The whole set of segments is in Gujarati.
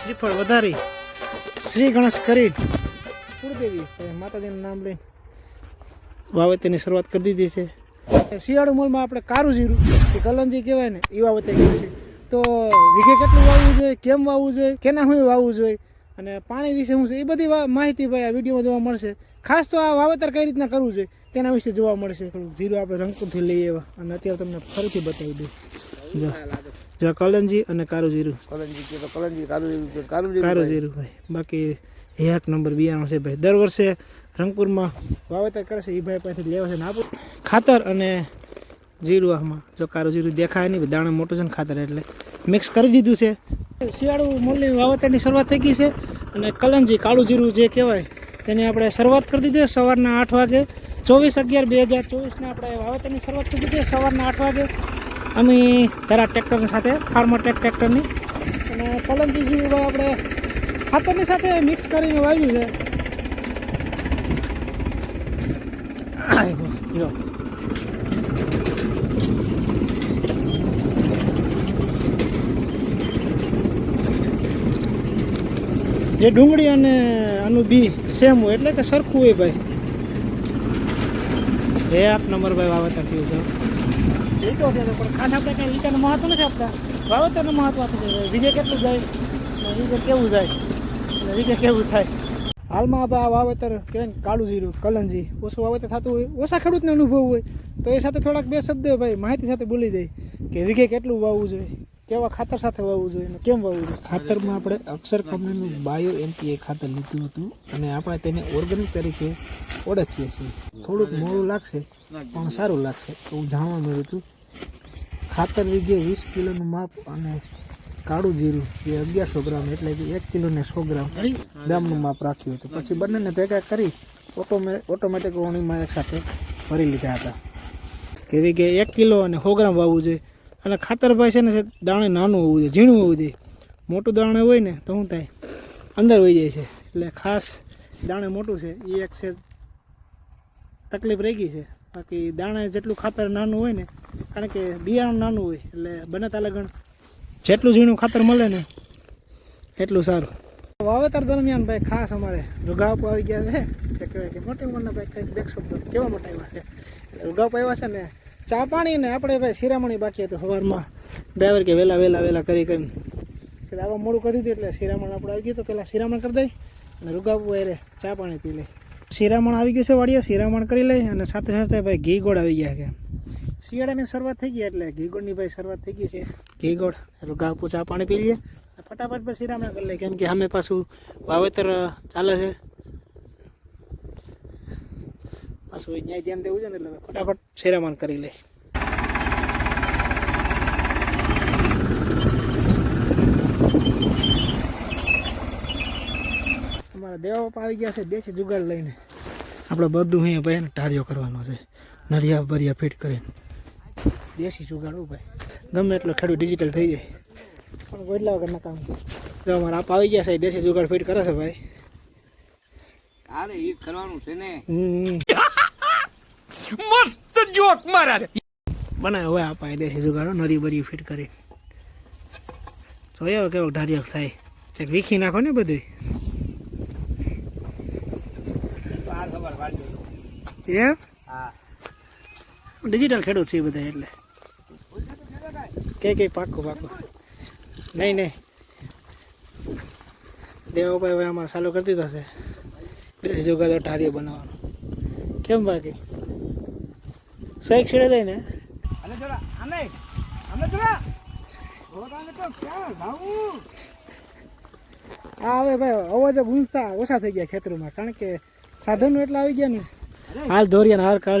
શ્રીફળ વધારી શ્રી ગણેશ કરી. કુળદેવી માતાજીનું નામ લઈને વાવેતરની શરૂઆત કરી દીધી છે. શિયાળુ મૂળમાં આપણે કારું જીરું એ કલંજી કહેવાય ને એ વાવેતર કર્યું છે તો વીઘે કેટલું વાવવું જોઈએ કેમ વાવવું જોઈએ કેના હું વાવવું જોઈએ અને પાણી વિશે શું છે એ બધી માહિતી ભાઈ આ વિડીયોમાં જોવા મળશે. ખાસ તો આ વાવેતર કઈ રીતના કરવું જોઈએ તેના વિશે જોવા મળશે. જીરું આપણે રંગપુરથી લઈએ એવા અને અત્યારે તમને ફરીથી બતાવી દઉં. જો. કલંજી અને કારું જીરું કલંજી કે તો કલંજી કારું કે કારું કારું જીરું ભાઈ. બાકી એક નંબર બિયારણ છે ભાઈ. દર વર્ષે રંગપુરમાં વાવેતર કરે છે એ ભાઈ પાસેથી લેવા છે ને આપું. ખાતર અને જીરું આમાં. જો કારું જીરું દેખાય નહીં દાણા મોટું છે ને ખાતર એટલે. મિક્સ કરી દીધું છે. શિયાળુ મૂળની વાવેતરની શરૂઆત થઈ ગઈ છે અને કલંજી કાળું જીરું જે કહેવાય તેની આપણે શરૂઆત કરી દીધી છે સવારના આઠ વાગે. ચોવીસ અગિયાર બે હજાર ચોવીસના આપણે વાવેતરની શરૂઆત કરી દીધી છે સવારના આઠ વાગે. અમે જરા ટ્રેક્ટરની સાથે ફાર્મર ટેક ટ્રેક્ટરની. અને જીરું ભાઈ આપણે ખાતરની સાથે મિક્સ કરીને વાવ્યું છે. જે. ડુંગળી અને આનું બી સેમ હોય, એટલે કે સરખું હોય ભાઈ. એક નંબર ભાઈ વાવેતર થયું છે. ખાસ આપણે કાંઈ ઈટાનું મહત્વ નથી આપતા. વાવેતરનું મહત્ત્વ આપે છે. વીજે કેટલું જાય? વીજે કેવું જાય? અને વીજે કેવું થાય? હાલમાં આપણે આ વાવેતર કહેવાય ને કાળું જીરું, કલંજી, ઓછું વાવેતર થતું હોય, ઓછા ખેડૂતને અનુભવ હોય, તો એ સાથે થોડાક બે શબ્દ ભાઈ માહિતી સાથે બોલી જાય કે વીઘે કેટલું વાવવું જોઈએ? કેવા ખાતર સાથે વાવવું જોઈએ અને કેમ વાવવું જોઈએ? ખાતરમાં આપણે અક્ષર કંપનીનું બાયો એનપીએ ખાતર લીધું હતું અને આપણે તેને ઓર્ગેનિક તરીકે ઓળખીએ છીએ. થોડુંક મોડું લાગશે, પણ સારું લાગશે. એવું જાણવા મળ્યું હતું ખાતર વિગે વીસ કિલોનું માપ અને કાળું જીરું, એ અગિયારસો ગ્રામ એટલે કે એક કિલોને સો ગ્રામ ગ્રામનું માપ રાખ્યું હતું. પછી બંનેને ભેગા કરી ઓટોમે ઓટોમેટિક રોણીમાં એકસાથે ભરી લીધા હતા. કે એક કિલો અને સો ગ્રામ વાવવું જોઈએ. અને ખાતર ભાઈ છે ને દાણે નાનું હોવું જોઈએ, ઝીણું હોવું જોઈએ. મોટું દાણે હોય ને તો શું થાય, અંદર વહી જાય છે. એટલે ખાસ દાણે મોટું છે, એ એક છે તકલીફ રહી ગઈ છે. બાકી દાણે જેટલું ખાતર નાનું હોય ને, કારણ કે બિયારણ નાનું હોય, એટલે બને તાલે ગણ જેટલું ઝીણું ખાતર મળે ને, એટલું સારું. વાવેતર દરમિયાન ભાઈ ખાસ અમારે રૂગાપ આવી ગયા છે. કે કહેવાય કે મોટી ઉંમરના ભાઈ કંઈક બે શબ્દ કેવા મોટા આવ્યા છે. રૂગાપ આવ્યા છે ને ચા પાણી ને આપણે ભાઈ શિરામણી બાકી હતું સવારમાં. ડ્રાઈવર કે વહેલા વહેલા વહેલા કરી કરીને. આવા મોડું કરી દીધું એટલે શિરામણ આપણે આવી ગયું તો પહેલાં શિરામણ કરી દઈ અને રૂગાવું એરે ચા પાણી પી લઈ. શિરામણ આવી ગયું છે વાડીએ, શિરામણ કરી લઈ અને સાથે સાથે ભાઈ ઘી ગોળ આવી ગયા કે શિયાળાની શરૂઆત થઈ ગઈ એટલે ઘી ગોળની ભાઈ શરૂઆત થઈ ગઈ છે. ઘી ગોળ રૂગાપું ચા પાણી પી લઈએ ફટાફટ પછી શિરામણ કરી લઈએ. કેમ કે સામે પાછું વાવેતર ચાલે છે. પાછું ન્યાય ધ્યાન દેવું છે ને એટલે ફટાફટ શેરામાન કરી લે. અમારા દેવા બાપા આવી ગયા છે, દેશી જુગાડ લઈને. આપણે બધું અહીંયા ભાઈ એને ટાર્યો કરવાનો છે. નરિયા બરિયા ફિટ કરીને. દેશી જુગાડ ભાઈ. ગમે એટલો ખેડૂત ડિજિટલ થઈ જાય. પણ એટલા વગરના કામ. જો અમારા આપ આવી ગયા છે દેશી જુગાડ ફિટ કરે છે ભાઈ. અરે એ કરવાનું છે ને. હમ. મસ્ત જોક મારા બનાવ્યો હવે આપણે દેશે જુગાડો નરી બરી ફિટ કરી. જોઈએ હવે કેવો ઢારિયો થાય. ચેક વીખી નાખો ને બધું બાર ખબર વાળજો. એ હા. ડિજિટલ ખેડૂત છે એ બધા એટલે. કે કે પાકું પાકું નહીં નહીં. દેવાભાઈ હવે અમારે ચાલુ કરી દીધો છે. દેશી જુગાડો ઠારીએ બનાવવાનો. કેમ બાકી? સહી છેડે દઈ ને. અને જરા આને આને જરા. ભોગાને તો ક્યાં ભાવું આ હવે ભાઈ અવાજ ગુંજતા ઓછા થઈ ગયા ખેતરોમાં કારણ કે સાધનો એટલા આવી ગયા ને. હાલ ધોરિયા હાલ આ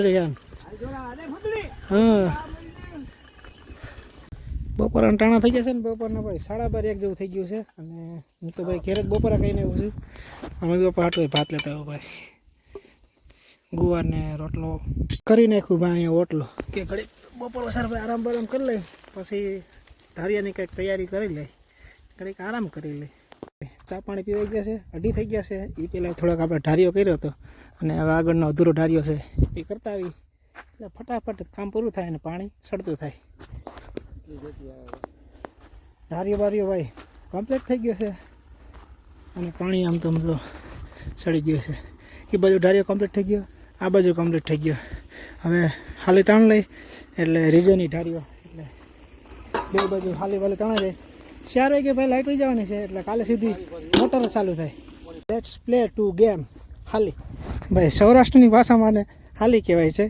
જરા હા. બપોરના ટાણા થઈ ગયા છે ને બપોરના ભાઈ. સાડા બાર એક જેવું થઈ ગયું છે. અને હું તો ભાઈ ઘેર બપોરા કહીને આવ્યો છું. અમે બપોર હાટો ભાત લેતા આવ્યો ભાઈ. ગુવાર ને રોટલો કરી નાખ્યું ભાઈ અહીંયા ઓટલો કે ઘડી બપોર વસાર ભાઈ આરામ બરામ કરી લે પછી ઢારિયાની કંઈક તૈયારી કરી લે ઘડીક આરામ કરી લે ચા પાણી પીવાઈ ગયા છે, અઢી થઈ ગયા છે. એ પહેલાં થોડોક આપણે ઢારિયો કર્યો હતો, અને હવે આગળનો અધૂરો ઢારિયો છે, એ કરતા આવી. એટલે ફટાફટ કામ પૂરું થાય અને પાણી સડતું થાય. ઢારિયો બારીઓ ભાઈ કમ્પ્લીટ થઈ ગયો છે. અને પાણી આમ તો મતલબ સડી ગયું છે. એ બાજુ ઢારીઓ કમ્પ્લીટ થઈ ગયો. આ બાજુ કમ્પ્લીટ થઈ ગયો. હવે હાલી તાણ લઈ, એટલે રીઝેની ઢારીઓ એટલે બે બાજુ હાલી વાલી તણાઈ જાય ચાર વાગે ભાઈ લાઇટ વહી જવાની છે, એટલે કાલે સુધી મોટર ચાલુ થાય. લેટ્સ પ્લે ટુ ગેમ હાલી. ભાઈ સૌરાષ્ટ્રની ભાષામાં હાલી કહેવાય છે,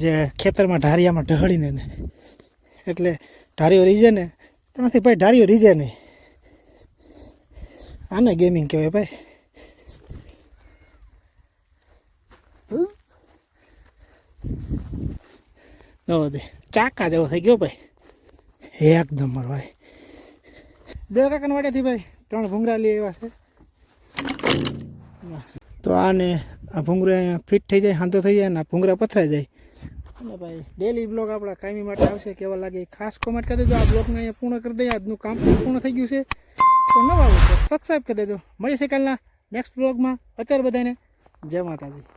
જે ખેતરમાં ઢારિયામાં ઢહળીને એટલે ઢારીઓ રીઝે ને. તેમાંથી ભાઈ ઢારીઓ રીજે નહીં આને ગેમિંગ કહેવાય ભાઈ? દે ચાકા જેવો થઈ ગયો ભાઈ એકદમ મારો ભાઈ દેવ કાકાના ભાઈ ત્રણ ભૂંગરા લઈ આવ્યા છે તો આને આ ભૂંગરા અહીંયા ફિટ થઈ જાય હાંધો થઈ જાય ને આ ભૂંગરા પથરાઈ જાય અને ભાઈ ડેલી બ્લોગ આપણા કાયમી માટે આવશે કેવા લાગે ખાસ કોમેન્ટ કરી દેજો આ બ્લોગને અહીંયા પૂર્ણ કરી દઈએ આજનું કામ પૂર્ણ થઈ ગયું છે તો નવા સબસ્ક્રાઈબ કરી દેજો. મળી કાલના નેક્સ્ટ બ્લોગમાં અત્યારે બધાને જય માતાજી.